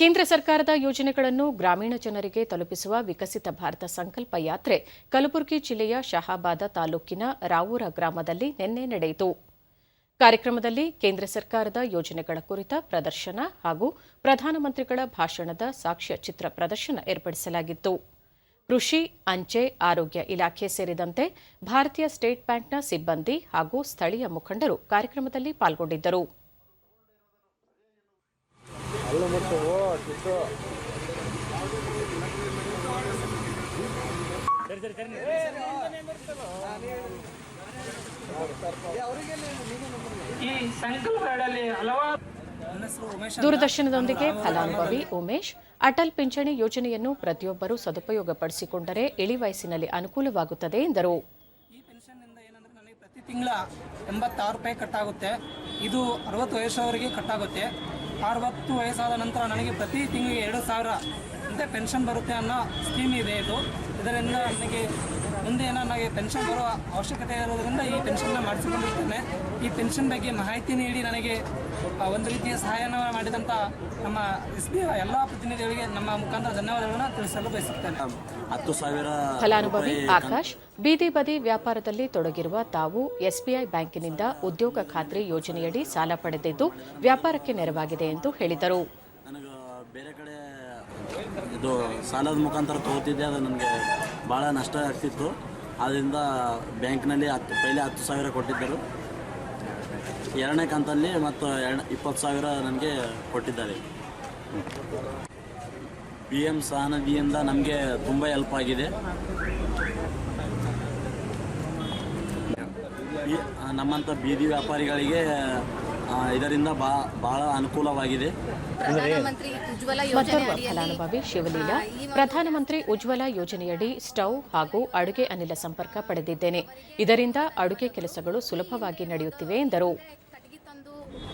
ಕೇಂದ್ರ ಸರ್ಕಾರದ ಯೋಜನೆಗಳನ್ನು ಗ್ರಾಮೀಣ ಜನರಿಗೆ ತಲುಪಿಸುವ ವಿಕಸಿತ ಭಾರತ ಸಂಕಲ್ಪ ಯಾತ್ರೆ ಕಲಬುರಗಿ ಜಿಲ್ಲೆಯ ಶಹಾಬಾದ ತಾಲೂಕಿನ ರಾವೂರ ಗ್ರಾಮದಲ್ಲಿ ನಿನ್ನೆ ನಡೆಯಿತು. ಕಾರ್ಯಕ್ರಮದಲ್ಲಿ ಕೇಂದ್ರ ಸರ್ಕಾರದ ಯೋಜನೆಗಳ ಕುರಿತ ಪ್ರದರ್ಶನ ಹಾಗೂ ಪ್ರಧಾನಮಂತ್ರಿಗಳ ಭಾಷಣದ ಸಾಕ್ಷ್ಯ ಚಿತ್ರ ಪ್ರದರ್ಶನ ಏರ್ಪಡಿಸಲಾಗಿತ್ತು. ಕೃಷಿ, ಅಂಚೆ, ಆರೋಗ್ಯ ಇಲಾಖೆ ಸೇರಿದಂತೆ ಭಾರತೀಯ ಸ್ಟೇಟ್ ಬ್ಯಾಂಕ್ನ ಸಿಬ್ಬಂದಿ ಹಾಗೂ ಸ್ಥಳೀಯ ಮುಖಂಡರು ಕಾರ್ಯಕ್ರಮದಲ್ಲಿ ಪಾಲ್ಗೊಂಡಿದ್ದರು. ಈ ಸಂಕಲ್ಪಗಳಲ್ಲಿ ಹಲವಾರು ದೂರದರ್ಶನದೊಂದಿಗೆ ಫಲಾನುಭವಿ ಉಮೇಶ್ ಅಟಲ್ ಪಿಂಚಣಿ ಯೋಜನೆಯನ್ನು ಪ್ರತಿಯೊಬ್ಬರೂ ಸದುಪಯೋಗಪಡಿಸಿಕೊಂಡರೆ ಇಳಿವಯಸ್ಸಿನಲ್ಲಿ ಅನುಕೂಲವಾಗುತ್ತದೆ ಎಂದರು. ಈ ಪೆನ್ಷನ್ನಿಂದ ಏನಂದ್ರೆ ನನಗೆ ಪ್ರತಿ ತಿಂಗಳ ಎಂಬತ್ತಾರು ರೂಪಾಯಿ ಕಟ್ಟಾಗುತ್ತೆ. ಇದು ಅರವತ್ತು ವಯಸ್ಸವರೆಗೆ ಕಟ್ಟಾಗುತ್ತೆ. ಅರವತ್ತು ವಯಸ್ಸಾದ ನಂತರ ನನಗೆ ಪ್ರತಿ ತಿಂಗಳಿಗೆ ಎರಡು ಸಾವಿರ ಅಂತ ಪೆನ್ಷನ್ ಬರುತ್ತೆ ಅನ್ನೋ ಸ್ಕೀಮ್ ಇದೆ ಇದು. ಇದರಿಂದ ನನಗೆ ಮುಂದೆ ಏನೋ ನನಗೆ ಪೆನ್ಷನ್ ಬರೋ ಅವಶ್ಯಕತೆ ಇರೋದ್ರಿಂದ ಈ ಪೆನ್ಷನ್ನ ಮಾಡಿಸಿಕೊಂಡಿರ್ತೇನೆ. ಈ ಪೆನ್ಷನ್ ಬಗ್ಗೆ ಮಾಹಿತಿ ನೀಡಿ ನನಗೆ ಒಂದು ರೀತಿಯ ಸಹಾಯನ ಮಾಡಿದಂಥ ನಮ್ಮ ಎಸ್ ಬಿ ಎಲ್ಲ ಪ್ರತಿನಿಧಿಗಳಿಗೆ ನಮ್ಮ ಮುಖಾಂತರ ಧನ್ಯವಾದಗಳನ್ನು ತಿಳಿಸಲು ಬಯಸುತ್ತೇನೆ. ಹತ್ತು ಸಾವಿರ ಫಲಾನುಭವಿ ಆಕಾಶ್ ಬೀದಿ ಬದಿ ವ್ಯಾಪಾರದಲ್ಲಿ ತೊಡಗಿರುವ ತಾವು ಎಸ್ಬಿಐ ಬ್ಯಾಂಕಿನಿಂದ ಉದ್ಯೋಗ ಖಾತ್ರಿ ಯೋಜನೆಯಡಿ ಸಾಲ ಪಡೆದಿದ್ದು ವ್ಯಾಪಾರಕ್ಕೆ ನೆರವಾಗಿದೆ ಎಂದು ಹೇಳಿದರು. ನನಗೆ ಬೇರೆ ಕಡೆ ಇದು ಸಾಲದ ಮುಖಾಂತರ ತಗೋತಿದ್ದೆ ಅದು ನನಗೆ ಭಾಳ ನಷ್ಟ ಆಗ್ತಿತ್ತು. ಆದ್ದರಿಂದ ಬ್ಯಾಂಕ್ನಲ್ಲಿ ಹತ್ತು, ಪೈಲೆ ಹತ್ತು ಸಾವಿರ ಕೊಟ್ಟಿದ್ದರು. ಎರಡನೇ ಕಂತಲ್ಲಿ ಮತ್ತು ಎರಡು, ಇಪ್ಪತ್ತು ಸಾವಿರ ನನಗೆ ಕೊಟ್ಟಿದ್ದಾರೆ. ಪಿ ಎಂ ಸಹನದಿಯಿಂದ ನಮಗೆ ತುಂಬ ಹೆಲ್ಪ್ ಆಗಿದೆ. ನಮ್ಮಂಥ ಬೀದಿ ವ್ಯಾಪಾರಿಗಳಿಗೆ ಇದರಿಂದ ಬಾ ಬಹಳ ಅನುಕೂಲವಾಗಿದೆ. ಪ್ರಧಾನಮಂತ್ರಿ ಉಜ್ವಲ ಯೋಜನೆ ಮತ್ತೋರ್ವ ಫಲಾನುಭವಿ ಶಿವಲೀಲಾ. ಪ್ರಧಾನಮಂತ್ರಿ ಉಜ್ವಲ ಯೋಜನೆಯಡಿ ಸ್ಟವ್ ಹಾಗೂ ಅಡುಗೆ ಅನಿಲ ಸಂಪರ್ಕ ಪಡೆದಿದ್ದೇನೆ. ಇದರಿಂದ ಅಡುಗೆ ಕೆಲಸಗಳು ಸುಲಭವಾಗಿ ನಡೆಯುತ್ತಿವೆ ಎಂದರು.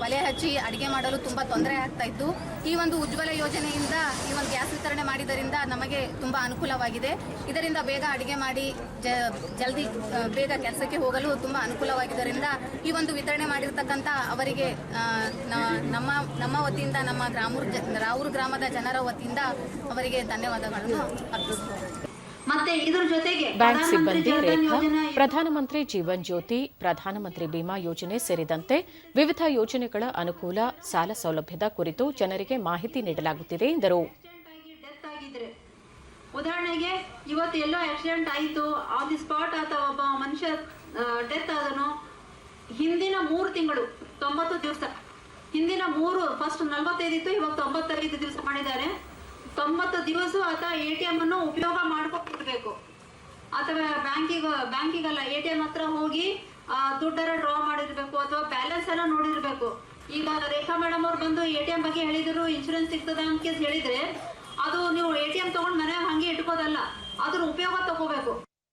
ಒಲೆ ಹಚ್ಚಿ ಅಡುಗೆ ಮಾಡಲು ತುಂಬ ತೊಂದರೆ ಆಗ್ತಾ ಇತ್ತು. ಈ ಒಂದು ಉಜ್ವಲ ಯೋಜನೆಯಿಂದ ಈ ಒಂದು ಗ್ಯಾಸ್ ವಿತರಣೆ ಮಾಡಿದ್ದರಿಂದ ನಮಗೆ ತುಂಬ ಅನುಕೂಲವಾಗಿದೆ. ಇದರಿಂದ ಬೇಗ ಅಡುಗೆ ಮಾಡಿ ಜ, ಜಲ್ದಿ ಬೇಗ ಕೆಲಸಕ್ಕೆ ಹೋಗಲು ತುಂಬ ಅನುಕೂಲವಾಗಿದ್ದರಿಂದ ಈ ಒಂದು ವಿತರಣೆ ಮಾಡಿರ್ತಕ್ಕಂಥ ಅವರಿಗೆ ನಮ್ಮ ನಮ್ಮ ವತಿಯಿಂದ, ನಮ್ಮ ಗ್ರಾಮೂರ್ ರಾವೂರು ಗ್ರಾಮದ ಜನರ ವತಿಯಿಂದ ಅವರಿಗೆ ಧನ್ಯವಾದಗಳನ್ನು ಜೊತೆಗೆ ಬ್ಯಾಂಕ್ ಇದರ ಸಿಬ್ಬಂದಿ ರೇಖಾ ಪ್ರಧಾನಮಂತ್ರಿ ಜೀವನ್ ಜ್ಯೋತಿ ಪ್ರಧಾನಮಂತ್ರಿ ಬಿಮಾ ಯೋಜನೆ ಸೇರಿದಂತೆ ವಿವಿಧ ಯೋಜನೆಗಳ ಅನುಕೂಲ ಸಾಲ ಸೌಲಭ್ಯದ ಕುರಿತು ಜನರಿಗೆ ಮಾಹಿತಿ ನೀಡಲಾಗುತ್ತಿದೆ ಎಂದರು. ಉದಾಹರಣೆಗೆ ಇವತ್ತು ಎಲ್ಲೋ ಆಕ್ಸಿಡೆಂಟ್ ಆಯಿತು ಆನ್ ದಿ ಸ್ಪಾಟ್ ಆತ ಒಬ್ಬ ಮನುಷ್ಯ ಡೆತ್ ಆದನು. ಹಿಂದಿನ ಮೂರು ತಿಂಗಳು ತೊಂಬತ್ತು ದಿವಸ. ಹಿಂದಿನ ಮೂರು ಫಸ್ಟ್ ನಲ್ವತ್ತೈದು ಇತ್ತು ಇವಾಗ ತೊಂಬತ್ತೈದು ದಿವಸ ಮಾಡಿದ್ದಾರೆ. ತೊಂಬತ್ತು ದಿವಸ ಆತ ಎ ಟಿ ಎಂ ಅನ್ನು ಉಪಯೋಗ ಮಾಡ್ಕೊತಿರ್ಬೇಕು ಅಥವಾ ಬ್ಯಾಂಕಿಗೆ, ಬ್ಯಾಂಕಿಗೆಲ್ಲ, ಎ ಟಿ ಎಂ ಹತ್ರ ಹೋಗಿ ದುಡ್ಡರ ಡ್ರಾ ಮಾಡಿರ್ಬೇಕು ಅಥವಾ ಬ್ಯಾಲೆನ್ಸ್ ಎಲ್ಲ ನೋಡಿರ್ಬೇಕು. ಈಗ ರೇಖಾ ಮೇಡಮ್ ಅವ್ರು ಬಂದು ಎ ಟಿ ಎಂ ಬಗ್ಗೆ ಹೇಳಿದ್ರು ಇನ್ಶೂರೆನ್ಸ್ ಸಿಗ್ತದ ಅಂತ ಹೇಳಿದ್ರೆ, ಅದು ನೀವು ಎ ಟಿ ಎಂ ತಗೊಂಡು ಮನೆ ಹಂಗೆ ಇಟ್ಕೋದಲ್ಲ, ಅದ್ರ ಉಪಯೋಗ ತಗೋಬೇಕು.